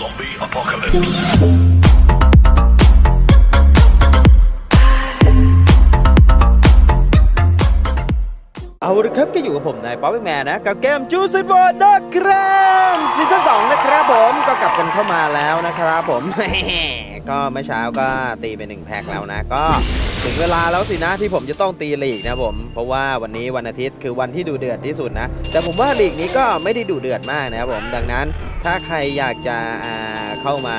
Zombie apocalypse. เอาละครับก็อยู่กับผมนายป๊อปแมนนะ กับเกมจูซิบอร์นะครับซีซั่น2นะครับผมก็กลับกันเข้ามาแล้วนะครับผม ก็เมื่อเช้าก็ตีไปหนึ่งแพ็คแล้วนะ ก็ถึงเวลาแล้วสินะที่ผมจะต้องตีลีกนะผม เพราะว่าวันนี้วันอาทิตย์คือวันที่ดูเดือดที่สุดนะ แต่ผมว่าลีกนี้ก็ไม่ได้ดูเดือดมากนะครับผมดังนั้น ถ้าใครอยากจะเข้ามา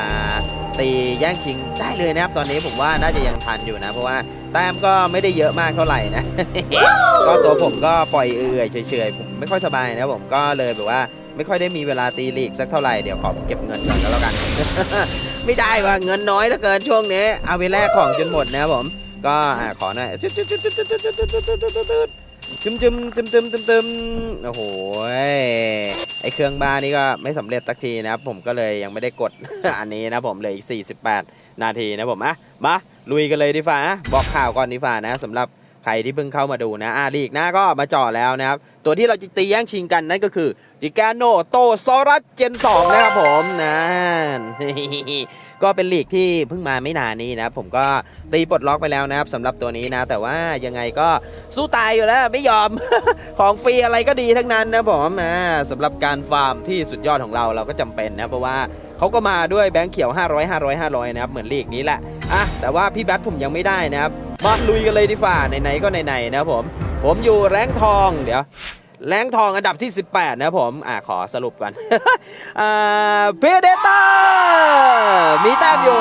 ตีแย่งชิงได้เลยนะครับ ตอนนี้ผมว่าน่าจะยังทันอยู่นะ เพราะว่าแต้มก็ไม่ได้เยอะมากเท่าไหร่นะ ก็ตัวผมก็ปล่อยเอื่อยเฉยๆ ผมไม่ค่อยสบายนะผมก็เลยแบบว่าไม่ค่อยได้มีเวลาตีลีกสักเท่าไหร่เดี๋ยวขอเก็บเงินก่อนก็แล้วกัน ไม่ได้ว่ะเงินน้อยเหลือเกินช่วงนี้ เอาไปแลกของจนหมดนะครับผม ก็ขอหน่อย จึมจึมจึมจึมจึมจึมโอ้โหไอเครื่องบ้านนี่ก็ไม่สำเร็จสักทีนะครับ ผมก็เลยยังไม่ได้กด อันนี้นะผมเหลยอีก 48 นาทีนะผมอะมาลุยกันเลยดีฟ้านะบอกข่าวก่อนดีฟ้านะสำหรับใครที่เพิ่งเข้ามาดูนะอ่าลีกหน้าก็มาจ่อแล้วนะครับ ตัวที่เราจะตีแย่งชิงกันนั่นก็คือ ดิกาโนโตซอรัสเจน 2 นะครับผมนะก็เป็นลีกที่เพิ่งมาไม่นานนี้นะผมก็ตีปลดล็อกไปแล้วนะครับสำหรับตัวนี้นะ แต่ว่ายังไงก็สู้ตายอยู่แล้วไม่ยอมของฟรีอะไรก็ดีทั้งนั้นนะผมอ่าสำหรับการฟาร์มที่สุดยอดของเราเราก็จำเป็นนะเพราะว่าเขาก็มาด้วยแบงค์เขียว 500 500 500 นะครับ เหมือนลีกนี้แหละอะแต่ว่าพี่แบทผมยังไม่ได้นะครับมาลุยกันเลยดีฝ่าไหนๆก็ไหนๆนะผม ผมอยู่แรงทองเดี๋ยว แรงทองอันดับที่ 18 นะครับผมอ่าขอสรุปกันอ่าเพเดเตอร์มีแต้มอยู่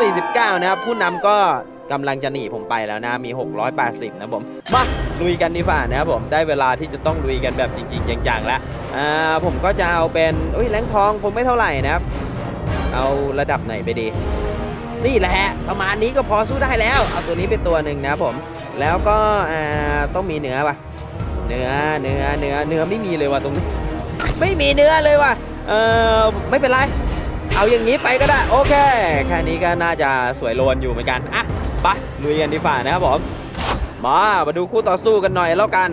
549 นะครับ ผู้นำก็กำลังจะหนีผมไปแล้วนะ มี 680 นะครับผม มา ลุยกันดีฝ่านะครับผม ได้เวลาที่จะต้องลุยกันแบบจริง ๆ จังๆ แล้วอ่าผมก็จะเอาเป็นอุ้ยแรงทองผมไม่เท่าไหร่นะครับ เอาระดับไหนไปดี นี่แหละ ประมาณนี้ก็พอสู้ได้แล้ว เอาตัวนี้เป็นตัวหนึ่งนะครับผม แล้วก็อ่าต้องมีเหนือป่ะ เนื้อเนื้อเนื้อเนื้อไม่มีเลยว่ะตรงนี้ ไม่มีเนื้อเลยว่ะเออไม่เป็นไร เอาอย่างนี้ไปก็ได้ โอเคแค่นี้ก็น่าจะสวยโลนอยู่เหมือนกันอะไปลุยกันดีฝ่านะครับผมมามาดูคู่ต่อสู้กันหน่อยแล้วกัน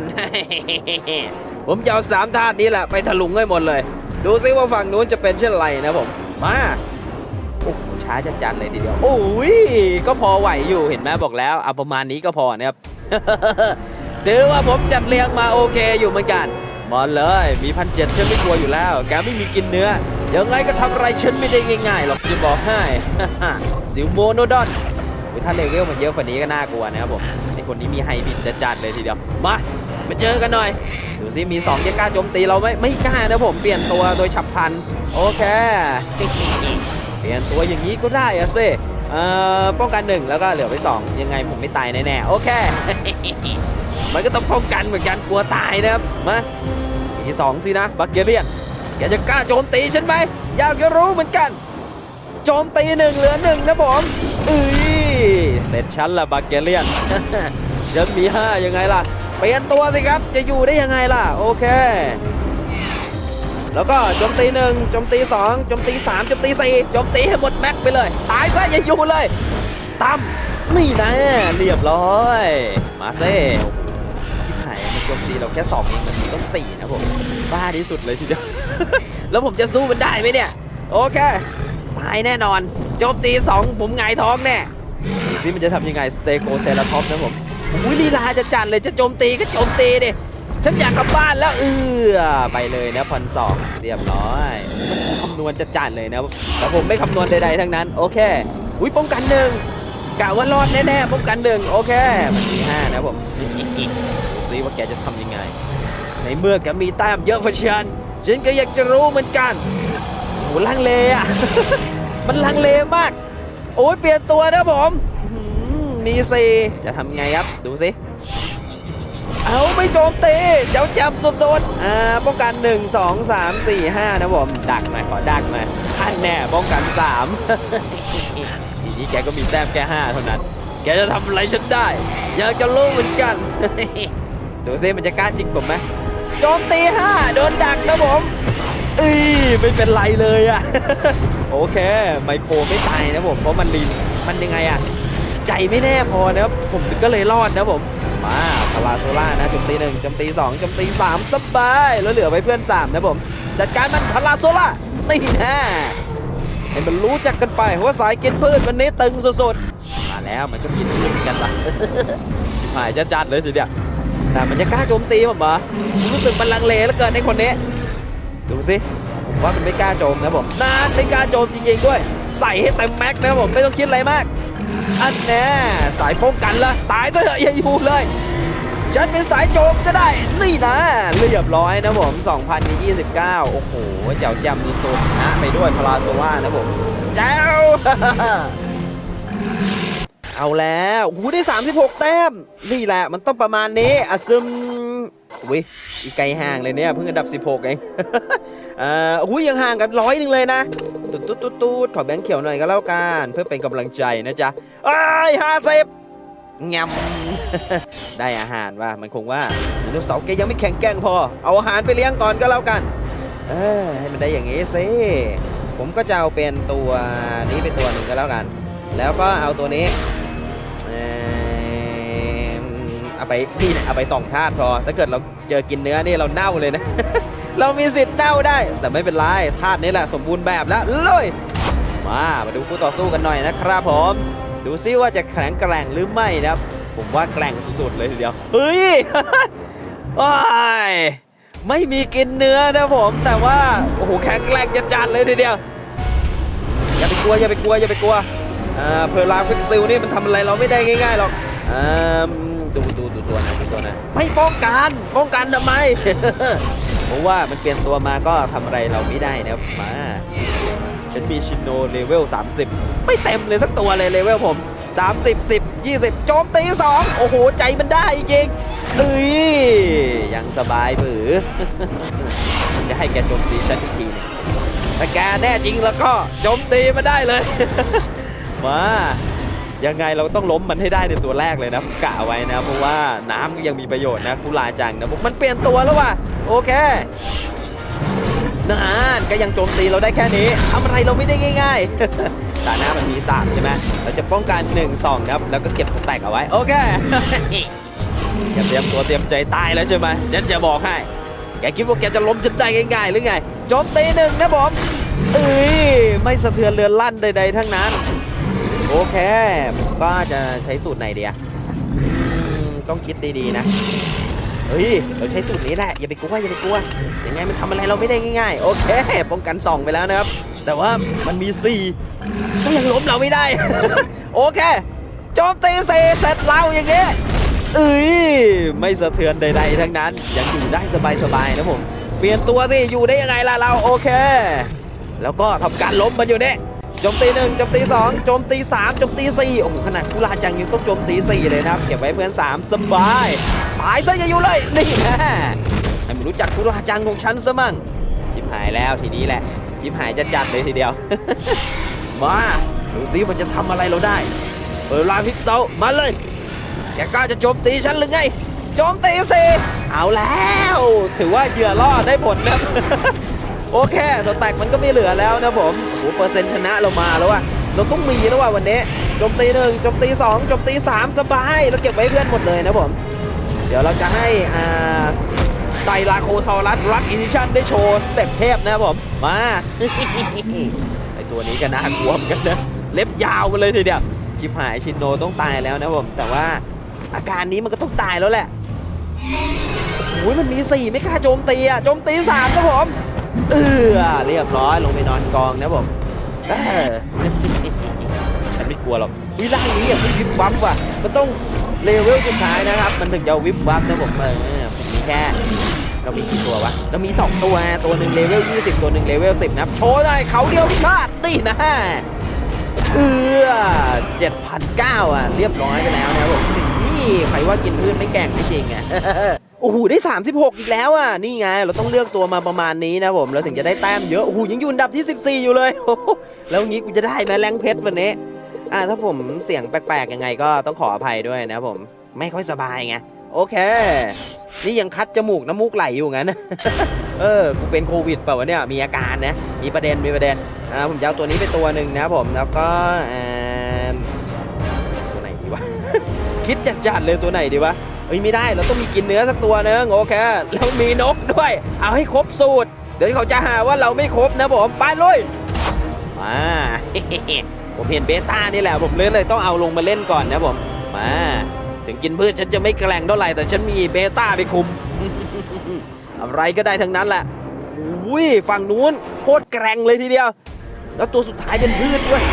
ผมจะเอาสามธาตุนี้แหละไปถลุงให้หมดเลย ดูซิว่าฝั่งนู้นจะเป็นเช่นไรนะผมมาโอ้โหช้าจัดเลยทีเดียวโอ้ยก็พอไหวอยู่เห็นไหมบอกแล้วเอาประมาณนี้ก็พอนะครับ ถือว่าผมจัดเรียงมาโอเคอยู่เหมือนกันมาเลยมีพันเจ็ดฉันไม่กลัวอยู่แล้ว แกไม่มีกินเนื้อ ยังไงก็ทำอะไรฉันไม่ได้ง่ายๆหรอกจะบอกให้สิวโมโนดอนถ้าเลเวลมันเยอะกว่านี้ก็น่ากลัวนะครับผมไอคนนี้มีไฮบินจัดๆเลยทีเดียว มา มาเจอกันหน่อย ดูซิมี2จะกล้าโจมตีเราไหมไม่กล้านะผมเปลี่ยนตัวโดยฉับพลัน โอเค เปลี่ยนตัวอย่างนี้ก็ได้อะเซ่ป้องกันหนึ่งแล้วก็เหลือไปสองยังไงผมไม่ตายแน่ๆ โอเค มันก็ต้องป้องกันเหมือนกันกลัวตายนะครับมาอีกสองสินะบักเกเรียนแกจะกล้าโจมตีฉันไหมอยากจะรู้เหมือนกัน โจมตีหนึ่งเหลือหนึ่งนะผมอุ้ยเสร็จฉันละบักเกเรียนฉันมีห้ายังไงล่ะเปลี่ยนตัวสิครับจะอยู่ได้ยังไงล่ะโอเค แล้วก็โจมตีหนึ่งโจมตีสองโจมตีสามโจมตีสี่โจมตีให้หมดแม็กไปเลย ตายซะอย่าอยู่เลยตั้มนี่นะเรียบร้อย มาเซ่ มันโจมตีเราแค่สองเองมันมีต้องสี่นะผมบ้าที่สุดเลยทีเดียวแล้วผมจะสู้มันได้ไหมเนี่ย โอเคตายแน่นอนโจมตีสองผมหงายท้องแน่ดูสิมันจะทำยังไงสเตโกเซราท็อปนะผมอุ้ยลีลาจะจัดเลยจะโจมตีก็โจมตีดิฉันอยากกลับบ้านแล้วเออไปเลยนะพันสองเรียบร้อยคำนวณจะจัดเลยนะแต่ผมไม่คำนวณใดๆทั้งนั้น โอเค อุ้ยป้องกันหนึ่งกะว่ารอดแน่ๆป้องกันหนึ่งโอเคมันมีห้านะผม ซิว่าแกจะทำยังไง ในเมื่อแกมีแต้มเยอะฟัฉันฉันก็อยากจะรู้เหมือนกันโหลังเลอะมันลังเลมาก โอ้ยเปลี่ยนตัวนะผมมีสี่จะทำไงครับ ดูสิ เอาไม่โจมตี เจ้าจับสดๆอ่า ป้องกัน 1 2 3 4 5 นะผม ดักหน่อยขอดักหน่อยอันแน่ป้องกัน 3 ทีนี้แกก็มีแต้มแค่5เท่านั้น แกจะทำอะไรฉันได้ อยากจะรู้เหมือนกัน ดูซิมันจะกล้าจิกผมไหมโจมตี5โดนดักนะผมเอ้ยไม่เป็นไรเลยอะโอเค ไมโครไม่ตายนะผมเพราะมันลินมันยังไงอะใจไม่แน่พอนะครับผมก็เลยรอดนะผมมาพาราโซล่านะโจมตีหนึ่งโจมตีสองโจมตีสามสบายแล้วเหลือไว้เพื่อนสามนะผมจัดการมันพาราโซล่าตีแน่ให้มันรู้จักกันไปว่าสายกินพืชวันนี้ตึงสุดๆมาแล้วมันก็กินพืชเหมือนกันปะชิบหายจะจัดเลยสิเดียว แต่มันจะกล้าโจมตีผมเหรอรู้สึกมันลังเลแล้วเกินในคนนี้ดูสิผมว่ามันไม่กล้าโจมนะผมนาไม่กล้าโจมจริงๆด้วย ใส่ให้เต็มแม็กนะผมไม่ต้องคิดอะไรมาก อันแน่สายป้องกันละตายซะเถอะอย่าอยู่เลยฉันเป็นสายโจมก็ได้ นี่นะ เรียบร้อยนะผม 2029 โอ้โห เจ้าแจมสุดๆชนะไปด้วยพลาโซล่านะผม เจ้า เอาแล้วโอ้โหได้ 36 แต้ม นี่แหละมันต้องประมาณนี้อะซึมอุ้ยอีกไกลห่างเลยเนี่ยเพิ่งอันดับ 16 เองอ่ออุ้ยยังห่างกันร้อยหนึ่งเลยนะตุ๊ดตุ๊ดตุ๊ดตุ๊ดขอแบงค์เขียวหน่อยก็แล้วกันเพื่อเป็นกำลังใจนะจ๊ะไอ้ห้าสิบงำได้อาหารว่ามันคงว่าไดโนเสาร์แกยังไม่แข็งแกร่งพอ เอาอาหารไปเลี้ยงก่อนก็แล้วกันเออให้มันได้อย่างงี้สิผมก็จะเอาเป็นตัวนี้เป็นตัวหนึ่งก็แล้วกัน แล้วก็เอาตัวนี้ เอาไปนี่เนะเอาไปส่องธาตุพอถ้าเกิดเราเจอกินเนื้อนี่เราเน่าเลยนะ เรามีสิทธิ์เน่าได้ แต่ไม่เป็นไรธาตุนี้แหละสมบูรณ์แบบแล้วเลยมามาดูคู่ต่อสู้กันหน่อยนะครับผมดูซิว่าจะแข็งแกร่งหรือไม่นะครับ ผมว่าแกร่งสุดๆเลยทีเดียวเฮ้ยว้ายไม่มีกินเนื้อนะผม แต่ว่าโอ้โหแข็งแกร่งจัดๆเลยทีเดียวอย่าไปกลัวอย่าไปกลัวอย่าไปกลัวอ่าเพลลาฟิกซิลนี่มันทำอะไรเราไม่ได้ง่ายๆหรอกอ่า ดูดูดูตัวนะดูตัวนะไม่ป้องกันป้องกันทำไม เพราะว่ามันเปลี่ยนตัวมาก็ทำอะไรเราไม่ได้นะครับมาฉันมีชินโนเลเวล 30 ไม่เต็มเลยสักตัวเลยเลเวลผม 30 10 20 โจมตี 2 โอ้โห ใจมันได้จริงเอ้ยยังสบายบือฉันจะให้แกโจมตีฉันอีกทีนึงถ้าแกแน่จริงแล้วก็โจมตีมาได้เลย มา ยังไงเราต้องล้มมันให้ได้ในตัวแรกเลยนะกะเอาไว้นะเพราะว่าน้ำก็ยังมีประโยชน์นะคุลาจังนะผมมันเปลี่ยนตัวแล้วว่ะโอเคนานก็ยังโจมตีเราได้แค่นี้ทำอะไรเราไม่ได้ง่ายๆแตาหน้ามันมี3ใช่ไหมเราจะป้องกัน1 2นะครับแล้วก็เก็บสแต็กเอาไว้โอเคอย่าเตรียมตัวเตรียมใจตายแล้วใช่ไหมฉันจะบอกให้แกคิดว่าแกจะล้มฉันได้ง่ายๆหรือไงโจมตีหนึ่งนะผมเอ้ยไม่สะเทือนเรือนลั่นใดๆทั้งนั้น โอเคผมก็จะใช้สูตรไหนเดียต้องคิดดีๆนะ เฮ้ย เราใช้สูตรนี้แหละ อย่าไปกลัวอย่าไปกลัว ยังไงมันทำอะไรเราไม่ได้ง่ายๆ โอเค ป้องกัน2ไปแล้วนะครับ แต่ว่ามันมี4ก็ยังล้มเราไม่ได้ โอเค โจมตีเซเสร็จเราอย่างเงี้ยเอ้ย ไม่สะเทือนใดๆทั้งนั้น ยังอยู่ได้สบายๆนะผม เปลี่ยนตัวสิ อยู่ได้ยังไงล่ะเรา โอเค แล้วก็ทำการล้มมันอยู่เนี่ย โจมตีหนึ่งโจมตีสองโจมตีสามโจมตีสี่โอ้โหขนาดกุลาจังยังต้องโจมตีสี่เลยนะครับเก็บไว้เพื่อนสามสบายตายซะอย่าอยู่เลยนี่นะให้มันรู้จักกุลาจังของฉันซะมั่งชิบหายแล้วทีนี้แหละชิบหายจะจัดเลยทีเดียว มาดูซิมันจะทำอะไรเราได้เปิดลาฟิกเซลมาเลยแกกล้าจะโจมตีฉันหรือไงโจมตีสิเอาแล้ว ถือว่าเหยื่อล่อได้ผลนะ โอเคสแต็กมันก็ไม่เหลือแล้วนะผมโอ้โหเปอร์เซ็นต์ชนะเรามาแล้วว่ะเราต้องมีแล้วว่ะวันนี้โจมตีหนึ่งโจมตีสองโจมตีสามสบายเราเก็บไว้เพื่อนหมดเลยนะผม เดี๋ยวเราจะให้อ่าไตรลาโคซอรัสรักอินิชันได้โชว์สเต็ปเทพนะผมมาไอตัวนี้ก็น่ากลัวเหมือนกันนะเล็บยาวไปเลยทีเดียวชิบหายชินโนต้องตายแล้วนะผม แต่ว่าอาการนี้มันก็ต้องตายแล้วแหละโอ้ยมันมีสี่ไม่กล้าโจมตีอะโจมตีสามครับผม เออเรียบร้อยลงไปนอนกองนะผมเออฉันไม่กลัวหรอกวิล่างนี้อย่าเพิ่งวิบวับว่ะมันต้องเลเวลสุดท้ายนะครับ มันถึงจะวิบวับนะผมเออผมมีแค่เรามีกี่ตัววะ เรามี 2 ตัว ตัวหนึ่งเลเวล 20 ตัวหนึ่งเลเวล 10 นะโชว์ได้เขาเดียวชาตินี่นะฮะเออ7,009อะ เรียบร้อยไปแล้วนะผมนี่ใครว่ากินพืชไม่แก่งไม่จริงอะ โอ้โหได้ 36 อีกแล้วอะนี่ไง เราต้องเลือกตัวมาประมาณนี้นะผมเราถึงจะได้แต้มเยอะโอ้โหยังอยู่อันดับที่ 14 อยู่เลยโอ้แล้วงี้กูจะได้ไหมแรงเพชรวันนี้อ่าถ้าผมเสียงแปลกๆยังไงก็ต้องขออภัยด้วยนะผมไม่ค่อยสบายไงโอเค นี่ยังคัดจมูกน้ำมูกไหลอยู่งั้น เออ กูเป็นโควิดเปล่าวะเนี่ย มีอาการนะ มีประเด็น มีประเด็น อ่า ผมจะเอาตัวนี้ไปตัวหนึ่งนะผม แล้วก็ตัวไหนดีวะ คิดจัดๆเลยตัวไหนดีวะ เอ้ยไม่ได้เราต้องมีกินเนื้อสักตัวนึงโอเคแล้วมีนกด้วย เอาให้ครบสูตร เดี๋ยวเขาจะหาว่าเราไม่ครบนะผมไปเลยมาผมเห็นเบต้านี่แหละผมเลยเลยต้องเอาลงมาเล่นก่อนนะผมมาถึงกินพืชฉันจะไม่แกร่งเท่าไหร่แต่ฉันมีเบต้าไปคุม อะไรก็ได้ทั้งนั้นแหละอุ้ยฝั่งนู้นโคตรแกร่งเลยทีเดียว แล้วตัวสุดท้ายเป็นพืชด้วย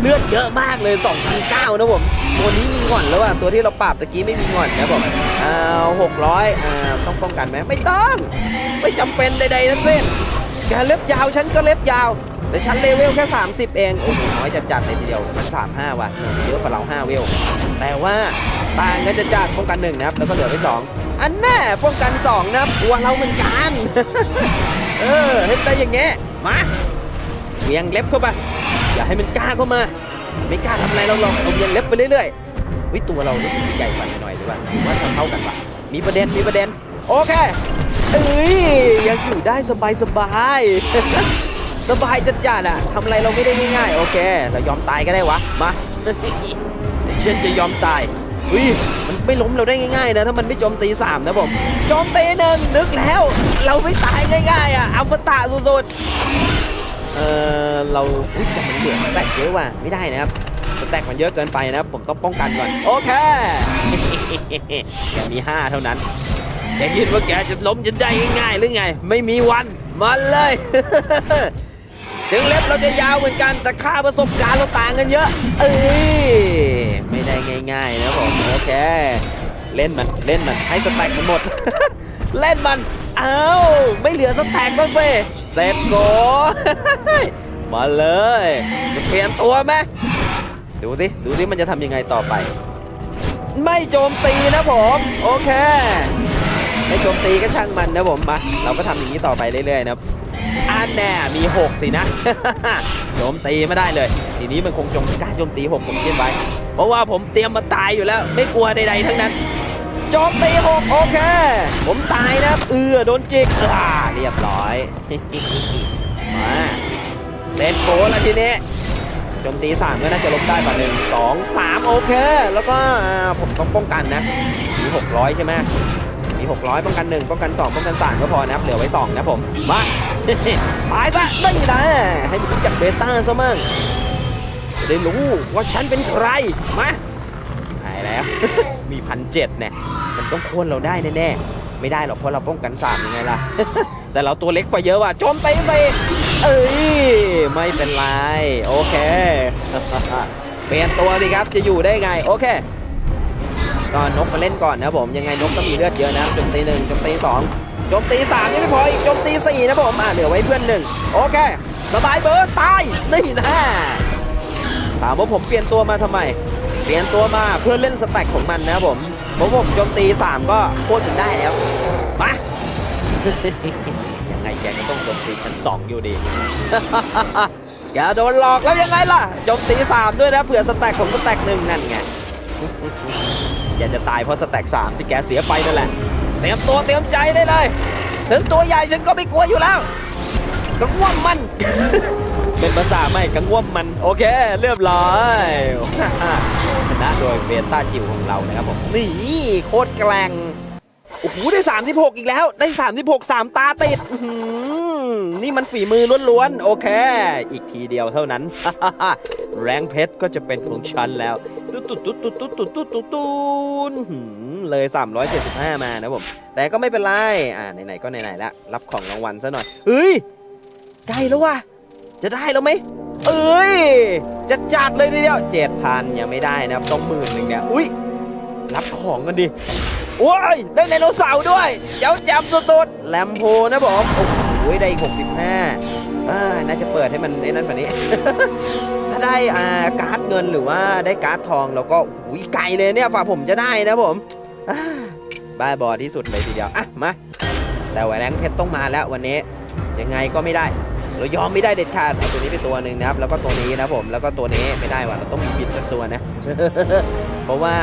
เลือดเยอะมากเลย2,009นะผม ตัวนี้มีง่อนแล้วอะ ตัวที่เราปราบตะกี้ไม่มีง่อนนะผมเอาหกร้อยอ่าต้องป้องกันไหมไม่ต้อง ไม่จำเป็นใดๆทั้งสิ้นแกเล็บยาวฉันก็เล็บยาว แต่ฉันเลเวลแค่ 30 เอง โอ้โหน้อยจัดๆเลยทีเดียวมัน35 ว่ะเยอะกว่าเรา5เวล แต่ว่าต่างกันจะจัดป้องกันหนึ่งนะครับ แล้วก็เหลือไปสองอันแน่ป้องกันสองนะครับกลัวเราเหมือนกัน เออเห็นแต่อย่างเงี้ยมาเวียงเล็บเข้าไป อย่าให้มันกล้าเข้ามา ไม่กล้าทำอะไรเราหรอกเราเวียงเล็บไปเรื่อยๆวิตัวเรารู้สึกใหญ่กว่าหน่อยหรือว่าหรือว่าเท่ากันวะมีประเด็นมีประเด็น โอเคเอ้ยยังอยู่ได้สบายสบายสบายจัดจัดๆอะทำอะไรเราไม่ได้ง่ายๆโอเค เรายอมตายก็ได้วะมาฉันจะยอมตายอุ้ยมันไม่ล้มเราได้ง่ายๆนะถ้ามันไม่โจมตีสามนะผมโจมตีหนึ่งนึกแล้ว เราไม่ตายง่ายๆอะเอามาตะสุดๆ เออเราอุ้ยแต่มันเหลือแตกเยอะว่ะไม่ได้นะครับแตกมันเยอะเกินไปนะครับผมต้องป้องกันก่อนโอเคแกมี5เท่านั้นแกคิดว่าแกจะล้มฉันได้ง่ายหรือไง ไม่มีวันมาเลยถึงเล็บเราจะยาวเหมือนกันแต่ค่าประสบการณ์เราต่างกันเยอะ เอ้ยไม่ได้ง่ายๆนะผมโอเค เล่นมันเล่นมันให้สแต็กมันหมด เล่นมันเอ้าไม่เหลือสแต็กก็เซเสร็จโก มาเลยจะเปลี่ยนตัวไหมดูสิดูสิมันจะทำยังไงต่อไป ไม่โจมตีนะผม โอเค ไม่โจมตีก็ช่างมันนะผมมา เราก็ทำอย่างนี้ต่อไปเรื่อยๆนะครับอันแน่มี 6 สินะ โจมตีไม่ได้เลย ทีนี้มันคงจงกล้าโจมตีผมผมเช่นไว้เพราะว่าผมเตรียมมาตายอยู่แล้ว ไม่กลัวใดๆทั้งนั้น โจมตีหกโอเค ผมตายนะเออโดนจิกอ่าเรียบร้อยมาเซตโกแล้วทีนี้โจมตีสามก็น่าจะลบได้ป่ะหนึ่งสองสามโอเค แล้วก็ผมต้องป้องกันนะมีหกร้อยใช่ไหมมีหกร้อยป้องกันหนึ่งป้องกันสองป้องกันสามก็พอนะครับเหลือไว้สองนะผมมาตายซะไม่ได้ให้รู้จักเบต้าซะมั่งจะได้รู้ว่าฉันเป็นใครมาหายแล้ว มีพันเจ็ดเนี่ยมันต้องโค่นเราได้แน่ๆไม่ได้หรอกเพราะเราป้องกันสามยังไงล่ะ แต่เราตัวเล็กกว่าเยอะว่ะโจมตีสิเอ้ยไม่เป็นไรโอเคเปลี่ยนตัวสิครับจะอยู่ได้ไงโอเคก็นกมาเล่นก่อนนะผมยังไงนกก็มีเลือดเยอะนะโจมตีหนึ่งโจมตีสองโจมตีสามยังไม่พออีกโจมตีสี่นะผมอะเหลือไว้เพื่อนหนึ่งโอเค สบายเบิร์ดตายนี่นะถามว่าผมเปลี่ยนตัวมาทำไม เปลี่ยนตัวมาเพื่อเล่นสแต็กของมันนะครับผมผมโจมตีสามก็โคตรถึงได้แล้วมายังไงแกก็ต้องโจมตีชั้นสองอยู่ดีแกโดนหลอกแล้วยังไงล่ะโจมตีสามด้วยนะเผื่อสแต็กผมสแต็กหนึ่งนั่นไงแกจะตายเพราะสแต็กสามที่แกเสียไปนั่นแหละเตรียมตัวเตรียมใจได้เลย ถึงตัวใหญ่ฉันก็ไม่กลัวอยู่แล้วกังวมมัน เป็นภาษาไม่กังวมมันโอเค เรียบร้อยชนะโดยเบต้าจิ๋วของเรานะครับผมนี่โคตรแกร่งโอ้โหได้36อีกแล้ว ได้36 3ตาติดอื้อหือนี่มันฝีมือล้วนๆ โอเค อีกทีเดียวเท่านั้น แรงเพชรก็จะเป็นของฉันแล้วตุ๊ดตุ๊ดตุ๊ดตุ๊ดตุ๊ดตุ๊ดตุ๊ดตุ๊ดตุ๊ดหืมเลย 375 มานะผม แต่ก็ไม่เป็นไร อ่าไหนๆก็ไหนๆแล้ว รับของรางวัลซะหน่อย เฮ้ย ใกล้แล้วว่ะ จะได้แล้วไหมเอ้ยจะจัดเลยทีเดียวเจ็ดพันยังไม่ได้นะครับต้องหมื่นหนึ่งเนี่ยอุ้ยรับของกันดิโอ้ยได้ไดโนเสาร์ด้วย เจ้าแจำสุดๆแลมโพนะผมโอ้โหได้อีก65อ่าน่าจะเปิดให้มันไอ้นั่นกว่านี้ ถ้าได้อ่าการ์ดเงินหรือว่าได้การ์ดทองเราก็หุยไกลเลยเนี่ยฝ่าผมจะได้นะผมบ้าบอที่สุดเลยทีเดียวอะมาแต่แหวนแรงเพชรต้องมาแล้ววันนี้ยังไงก็ไม่ได้ เรายอมไม่ได้เด็ดขาดเอาตัวนี้ไปตัวหนึ่งนะครับ แล้วก็ตัวนี้นะผม แล้วก็ตัวนี้ไม่ได้ว่ะเราต้องมีบิดสักตัวนะ เพราะว่า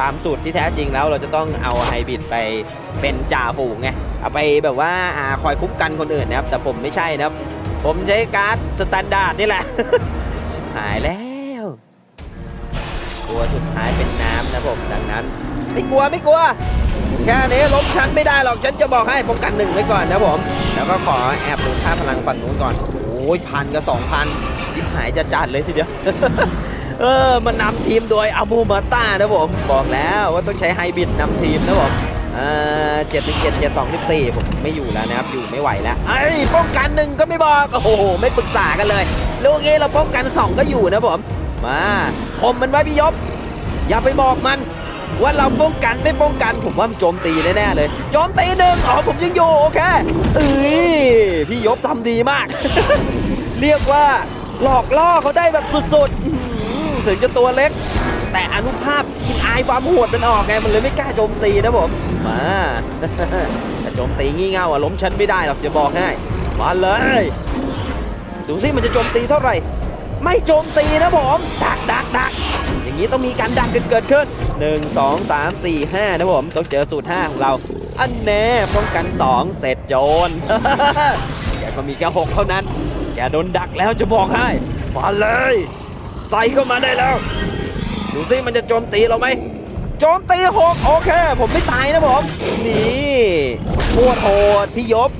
ตามสูตรที่แท้จริงแล้วเราจะต้องเอาไฮบริดไปเป็นจ่าฝูงไง เอาไปแบบว่าอ่าคอยคุ้มกันคนอื่นนะครับ แต่ผมไม่ใช่นะครับ ผมใช้การ์ดสแตนดาร์ดนี่แหละ ชิบหายแล้ว ตัวสุดท้ายเป็นน้ำนะผม ดังนั้น ไม่กลัวไม่กลัว แค่นี้ล้มฉันไม่ได้หรอกฉันจะบอกให้ป้องกันหนึ่งไว้ก่อนนะผม แล้วก็ขอแอบดูค่าพลังฝั่งนู้นก่อน โอ้ยพันกับสองพันชิบหายจะจัดเลยทีเดียวเออมันนำทีมโดยอามูมาต้านะผม บอกแล้วว่าต้องใช้ไฮบริดนำทีมนะผมอ่าเจ็ดหนึ่งเจ็ดเจ็ดสองสิบสี่ผมไม่อยู่แล้วนะครับ อยู่ไม่ไหวแล้วไอ้ป้องกันหนึ่งก็ไม่บอก โอ้โห ไม่ปรึกษากันเลยลูกนี้เราป้องกันสองก็อยู่นะผม มาคมมันไว้พี่ยบ อย่าไปบอกมัน ว่าเราป้องกันไม่ป้องกันผมว่ามันโจมตีแน่ๆเลยโจมตีหนึ่งอ๋อผมยังอยู่โอเคเอ้ยพี่ยบทำดีมาก เรียกว่าหลอกล่อเขาได้แบบสุดๆถึงจะตัวเล็ก แต่อนุภาพกินอายความโหดมันออกไงมันเลยไม่กล้าโจมตีนะผมมาแต่โจมตีงี่เง่าอะล้มฉันไม่ได้หรอกจะบอกให้มาเลยดูสิมันจะโจมตีเท่าไหร่ ไม่โจมตีนะผมดักดักดัก นี้ต้องมีการดักกันเกิดขึ้น 1 2 3 4 5 นะผมต้องเจอสูตร 5 ของเรา อันแน่ป้องกัน 2 เสร็จโจรแกก็มีแค่6เท่านั้น แกโดนดักแล้วจะบอกให้ มาเลย ใส่เข้ามาได้แล้ว ดูสิมันจะโจมตีเราไหมโจมตีหกโอเค ผมไม่ตายนะผม นี่โคตรโหดพี่ยบ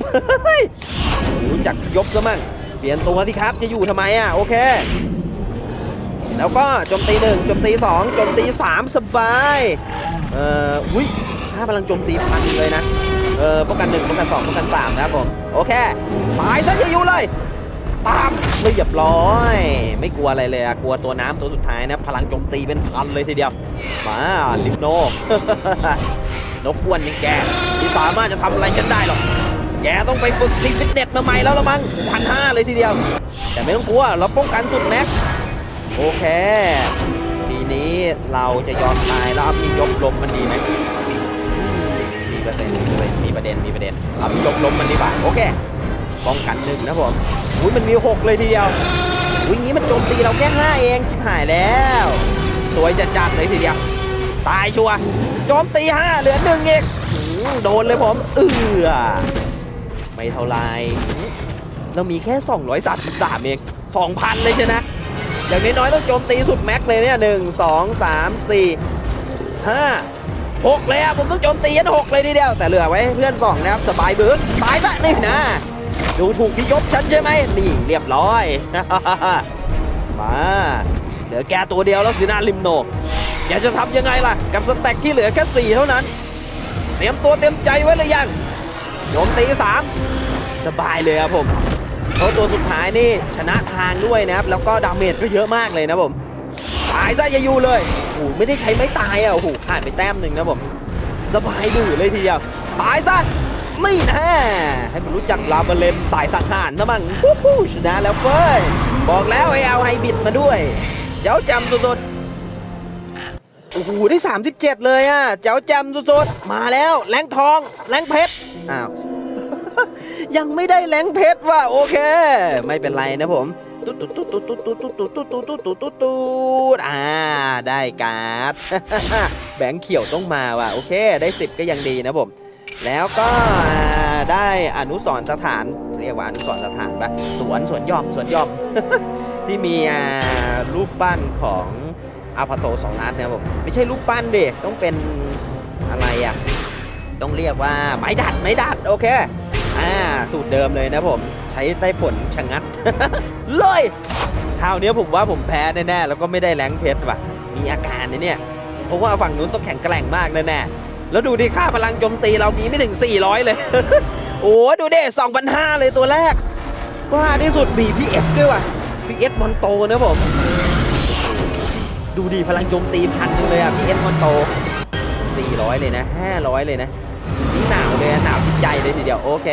รู้จักยบซะมั่งเปลี่ยนตัวสิครับจะอยู่ทำไมอะ โอเค แล้วก็โจมตีหนึ่งโจมตีสองโจมตีสามสบาย เอ่ออุ้ยถ้าพลังโจมตีพันเลยนะ เออป้องกันหนึ่งป้องกันสองป้องกันสามนะครับผม โอเคตายซะอย่าอยู่เลย ตามเรียบร้อย ไม่กลัวอะไรเลยอะกลัวตัวน้ำตัวสุดท้ายนะ พลังโจมตีเป็นพันเลยทีเดียว มาลิปโนนกอ้วนอย่างแกที่สามารถจะทำอะไรฉันได้หรอกแกต้องไปฝึกที่ฟิตเนสมาใหม่แล้วละมั้งพันห้าเลยทีเดียว แต่ไม่ต้องกลัว เราป้องกันสุดแม็ก โอเค ทีนี้เราจะยอมตายแล้วเอามียกลมมันดีไหมมีเปอร์เซ็นต์มีเปร์เซ็นมีประเด็นมีประเด็นเอามียกลมมันดีกว่าโอเคป้องกันหนึ่งนะผมอุ้ยมันมีหกเลยทีเดียวอุ้ยงี้มันโจมตีเราแค่ห้าเองชิบหายแล้วสวยจะจัดเลยทีเดียวตายชัวโจมตีห้าเหลือหนึ่งเองโดนเลยผมเอือไม่เท่าไรเรามีแค่ 233 เอง2,000 เลยใช่นะ อย่างน้อยๆต้องโจมตีสุดแม็กเลยเนี่ยหนึ่งสองสามสี่ห้าหกเลยอะผมต้องโจมตียันหกเลยทีเดียว แต่เหลือไว้เพื่อนสองนะครับสบายเบิร์ดตายซะนี่นะ ดูถูกพี่ยบฉันใช่ไหมนี่เรียบร้อย มาเหลือแกตัวเดียวแล้วสินะลิมโนแกจะทำยังไงล่ะ กับสแต็กที่เหลือแค่สี่เท่านั้น เตรียมตัวเตรียมใจไว้หรือยังโจมตีสามสบายเลยครับผม เพราะตัวสุดท้ายนี่ชนะทางด้วยนะครับ แล้วก็ดาเมจก็เยอะมากเลยนะผมตายซะยาอยู่เลยโอ้โหไม่ได้ใช้ไม้ตายอะโอ้โหขาดไปแต้มหนึ่งนะผมสบายดื้อเลยทีเดียวตายซะนี่นะให้มันรู้จักลาบเลนสายสังหารนะมั่งฮู้ฮู้ชนะแล้วเฟ้ยบอกแล้วให้เอาไฮบิดมาด้วย เจ้าจำสุดๆโอ้โหได้ 37 เลยอะ เจ้าจมสุดๆมาแล้วแรงทองแรงเพชรอ้าว ยังไม่ได้แรงเพชรว่ะโอเค ไม่เป็นไรนะผมตุ๊ดตุ๊ดตุ๊ดตุ๊ดตุ๊ดตุ๊ดตุ๊ดตุ๊ดตุ๊ดตุ๊ดตุ๊ดตุ๊ดตุ๊ดอ่าได้การ์ดแบงค์เขียวต้องมาว่ะโอเค ได้10ก็ยังดีนะผม แล้วก็ได้อนุสรสถานเรียกว่าอนุสรสถานปะสวนสวนยอมสวนยอมที่มีรูปปั้นของอาพาโตสองนัดนนะผมไม่ใช่รูปปั้นดิต้องเป็นอะไรอะต้องเรียกว่าไม้ดัดไม้ดัดโอเค อ่าสูตรเดิมเลยนะผม ใช้ได้ผลชะงัดเลยคราวนี้ผมว่าผมแพ้แน่ๆแล้วก็ไม่ได้แรงเพชรว่ะ มีอาการนะเนี่ยเพราะว่าฝั่งนู้นต้องแข็งแกร่งมากแน่ๆแล้วดูดิค่าพลังโจมตีเรามีไม่ถึง 400 เลย โอ้ดูดิ2,500 เลยตัวแรกว่าที่สุดบีพีเอสด้วยว่ะพีเอสมอนโตนะผมดูดิพลังโจมตีพันนึงเลยอะพีเอสมอนโต400 เลยนะ 500 เลยนะนี่หนาว เลยอหนาวจิตใจเลยทีเดียวโอเค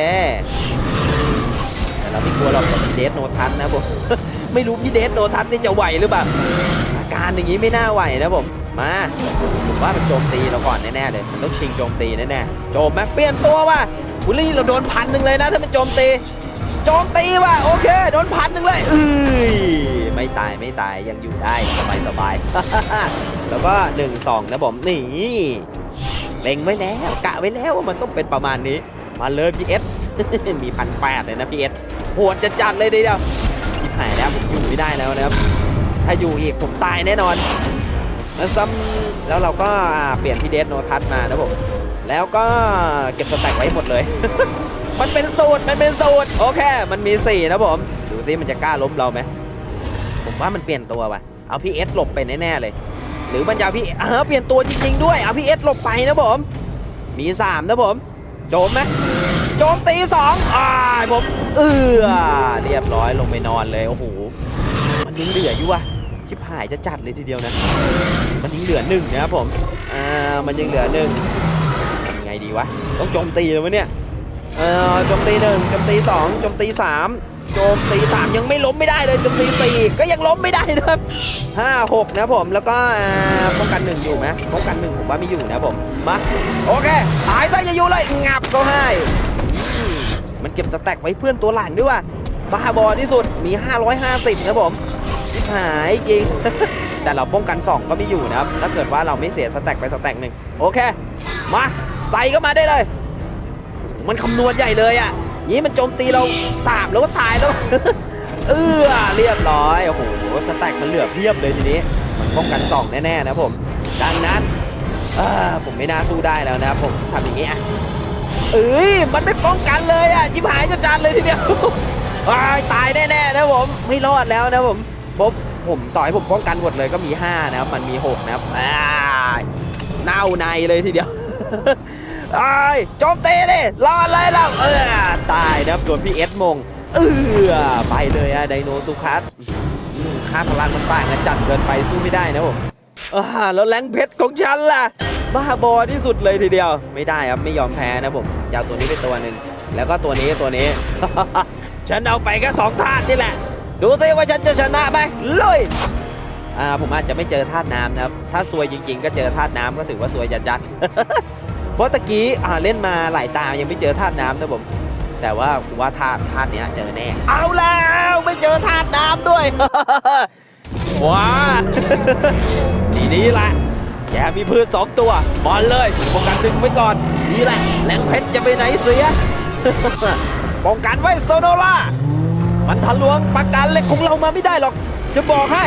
แต่เราไม่กลัวเรากับพี่เดสโนทัศน์นะผมไม่รู้พี่เดสโนทัศน์นี่จะไหวหรือเปล่าอาการอย่างนี้ไม่น่าไหวนะผมมาผมว่ามันโจมตีเราก่อนแน่ๆเลยมันต้องชิงโจมตีแน่ๆโจมไหมเปลี่ยนตัวว่ะบุลี่เราโดนพันหนึ่งเลยนะถ้ามันโจมตี โจมตีว่ะโอเคโดนพันหนึ่งเลยเอ้ยไม่ตายไม่ตายยังอยู่ได้สบายสบายๆแล้วก็หนึ่งสองนะผมนี่ เล็งไว้แล้วกะไว้แล้วว่ามันต้องเป็นประมาณนี้ มาเลยพีเอสมีพันแปดเลยนะพีเอสโหดจะจัดเลยทีเดียวทิบหายแล้วผมอยู่ไม่ได้แล้วนะครับถ้าอยู่อีกผมตายแน่นอนแล้วซ้ำแล้วเราก็เปลี่ยนพีเดสโนทัศมานะผมแล้วก็เก็บสแต็กไว้หมดเลย มันเป็นสูตร มันเป็นสูตร โอเค มันมี 4 นะผม ดูซิมันจะกล้าล้มเราไหม ผมว่ามันเปลี่ยนตัวว่ะ เอาพีเอสหลบไปแน่ ๆ เลย หรือมันจะเอาพี่เออเปลี่ยนตัวจริงๆด้วยเอาพี่เอสหลบไปนะผมมีสามนะผมโจมไหมโจมตีสองอ่าผมเอือเรียบร้อยลงไปนอนเลยโอ้โหมันยังเหลืออยู่วะชิบหายจะจัดเลยทีเดียวนะ มันยังเหลือหนึ่งนะครับผมอ่ามันยังเหลือหนึ่งไงดีวะต้องโจมตีเลยวะเนี่ยเอ่อโจมตีหนึ่งโจมตีสองโจมตีสาม โจมตีสามยังไม่ล้มไม่ได้เลยโจมตีสี่ก็ยังล้มไม่ได้นะครับห้าหกนะผมแล้วก็ป้องกันหนึ่งอยู่ไหมป้องกันหนึ่งผมว่าไม่อยู่นะผมมาโอเคตายซะอย่าอยู่เลยงับก็ให้ มันเก็บสแต็กไว้เพื่อนตัวหลังด้วยว่ะบ้าบอที่สุดมี 550นะผมชิบหายจริง แต่เราป้องกัน 2 ก็ไม่อยู่นะครับ ถ้าเกิดว่าเราไม่เสียสแต็กไปสแต็กหนึ่งโอเค มา ใส่เข้ามาได้เลย มันคำนวณใหญ่เลยอะ นี้มันโจมตีเรา3แล้วก็ตายแล้ว เออเรียบร้อย โอ้โห สแต็กมันเหลือเพียบเลยทีนี้ มันป้องกัน2แน่ๆนะผม ดังนั้นอผมไม่น่าสู้ได้แล้วนะครับผมทำอย่างนี้อะเอ้ย มันไม่ป้องกันเลยอะจิบหายจะจานเลยทีเดียวตายแน่ๆนะผม ไม่รอดแล้วนะผมผมผมต่อให้ผมป้องกันหมดเลยก็มี 5 นะครับ มันมี 6 นะครับอ่าเน่าในเลยทีเดียว ไอ้ายโจมตีดิรออะไรเราเออตายนะครับโดนพี่เอสมงเออไปเลยอะไดโนซูคัสค่าพลังมันต่างกันจัดเกินไปสู้ไม่ได้นะผมอ่าแล้วแรงเพชรของฉันล่ะ บ้าบอที่สุดเลยทีเดียว ไม่ได้ครับไม่ยอมแพ้นะผมจะเอาตัวนี้ไปตัวหนึ่งแล้วก็ตัวนี้ตัวนี้ ฉันเอาไปแค่สองธาตุนี่แหละ ดูซิว่าฉันจะชนะไหมเลยอ่าผมอาจจะไม่เจอธาตุน้ำนะครับ ถ้าซวยจริง ๆ ก็เจอธาตุน้ำก็ถือว่าซวยจัดจัด เพราะตะกี้อ่าเล่นมาหลายตายังไม่เจอธาตุน้ำนะผม แต่ว่าผมว่าธาตุธาตุเนี้ยเจอแน่ เอาแล้วไม่เจอธาตุน้ำด้วย ว้าทีนี้แหละแกมีพืชสองตัว บอลเลยป้องกันดึงไว้ก่อน นี่แหละแหลงเพชรจะไปไหนเสีย ป้องกันไว้โซโนล่า มันทะลวงปากการเล็กของเรามาไม่ได้หรอก จะบอกให้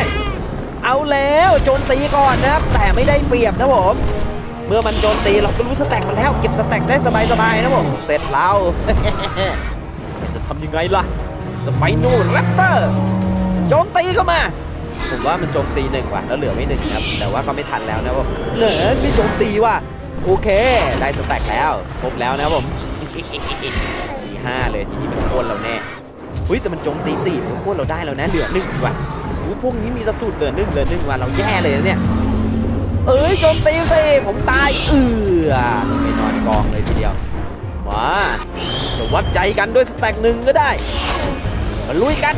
เอาแล้วโจมตีก่อนนะครับ แต่ไม่ได้เปรียบนะผม เมื่อมันโจมตีเราก็รู้สแต็กมาแล้ว เก็บสแต็กได้สบายๆนะผมเสร็จแล้วจะทำยังไงล่ะสไปโนแรปเตอร์โจมตีเข้ามาผมว่ามันโจมตีหนึ่งว่ะแล้วเหลือไม่หนึ่งครับ แต่ว่าก็ไม่ทันแล้วนะผมเหลือไม่โจมตีว่ะโอเค ได้สแต็กแล้วครบแล้วนะบผมมีห้าเลยทีนี้มันโค่นเราแน่เฮ้ยแต่มันโจมตีสี่มันโค่นเราได้แล้วนะเหลือหนึ่งว่ะอุ๊ยพวกนี้มีสสูตรเหลือหนึ่งเหลือหนึ่งว่ะเราแย่เลยนะเนี่ย เอ้ยโจมตีสิผมตายเอือไปนอนกองเลยทีเดียวมาจะวัดใจกันด้วยสแต็กหนึ่งก็ได้มาลุยกัน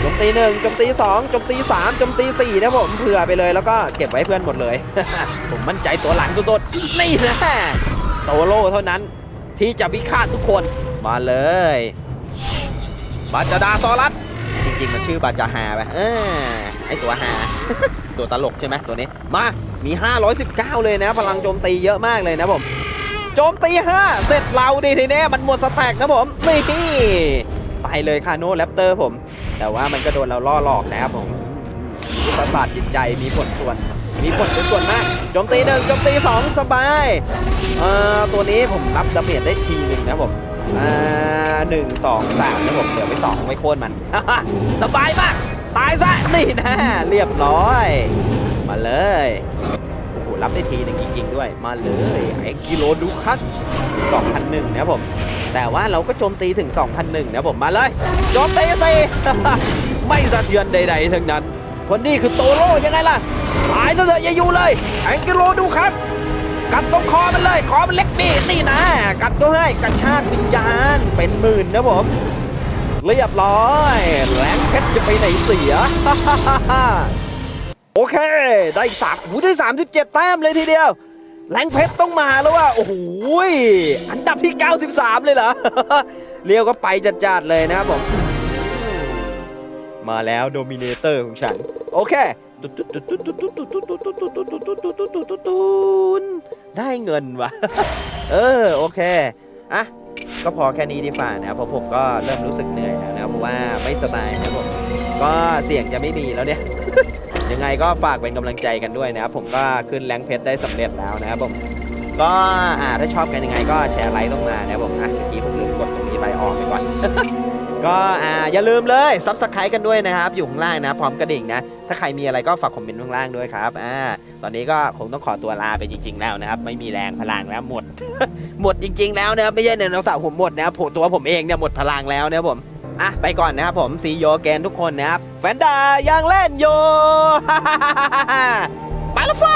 โจมตีหนึ่งโจมตีสองโจมตีสามโจมตีสี่นะผมเผื่อไปเลยแล้วก็เก็บไว้เพื่อนหมดเลย ผมมั่นใจตัวหลังสุดๆนี่นะโตโร่เท่านั้นที่จะพิฆาตทุกคนมาเลยบาจาดาซอรัสจริงๆมันชื่อบาจาฮาไปเออ ไอตัวฮา ตัวตลกใช่ไหมตัวนี้ มา มี 519 เลยนะ พลังโจมตีเยอะมากเลยนะผม โจมตี 5 เสร็จเราดีทีนี้มันหมดสแต็กนะผม นี่ไปเลยคาโนแรปเตอร์ผม แต่ว่ามันก็โดนเราล่อหลอกนะครับผมประสาทจิตใจมีผลส่วน มีผลเป็นส่วนมาก โจมตีหนึ่งโจมตีสองสบายเอ่อตัวนี้ผมรับดาเมจได้ทีหนึ่งนะผมอ่าหนึ่งสองสามนะผมเหลือไปสองไม่โค่นมัน สบายมาก ตายซะนี่นะเรียบร้อย มาเลยโอ้โหรับได้ทีหนึ่งจริงๆด้วย มาเลยไอ้กิโลดูคัส2001นะผมแต่ว่าเราก็โจมตีถึง 2001นะผมมาเลยโจมตีสิไม่สะเทือนใดๆทั้งนั้นเพราะนี่คือโตโร่ยังไงล่ะหายซะเถอะอย่าอยู่เลยไอ้กิโลดูคัสกัดตรงคอมันเลยคอมันเล็กนี่นี่นะ กัดก็ให้กระชากวิญญาณเป็นหมื่นนะผม เรียบร้อยแหลงเพชรจะไปไหนเสีย โอเค ได้สามหูได้ 37 แต้มเลยทีเดียวแหลงเพชรต้องมาแล้วว่าโอ้โหอันดับที่ 93 เลยเหรอ เรียวก็ไปจัดๆเลยนะครับผม มาแล้วโดมิเนเตอร์ของฉัน โอเคได้เงินวะเออ โอเค อะ ก็พอแค่นี้ดีฝ่านะครับเพราะผมก็เริ่มรู้สึกเหนื่อยแล้วนะครับเพราะว่าไม่สบายนะครับผมก็เสียงจะไม่มีแล้วเนี่ย ยังไงก็ฝากเป็นกำลังใจกันด้วยนะครับผมก็ขึ้นแรงเพชรได้สำเร็จแล้วนะครับผมก็อ่าถ้าชอบกันยังไงก็แชร์ไลค์ต้องมานะครับผมอะเมื่อกี้ผมลืมกดตรงนี้ไปออกไปก่อน ก็อ่าอย่าลืมเลยซับสไครต์กันด้วยนะครับ อยู่ข้างล่างนะ พร้อมกระดิ่งนะ ถ้าใครมีอะไรก็ฝากคอมเมนต์ข้างล่างด้วยครับอ่าตอนนี้ก็คงต้องขอตัวลาไปจริง ๆ แล้วนะครับ ไม่มีแรงพลังแล้วหมด หมดจริง ๆ แล้วนะครับไม่ใช่ในน้องสาวผมหมดนะครับผมตัวผมเองเนี่ยหมดพลังแล้วนะครับผมอะไปก่อนนะครับผมซีโยแกนทุกคนนะครับแฟนดายังเล่นอยู่ไปละไฟ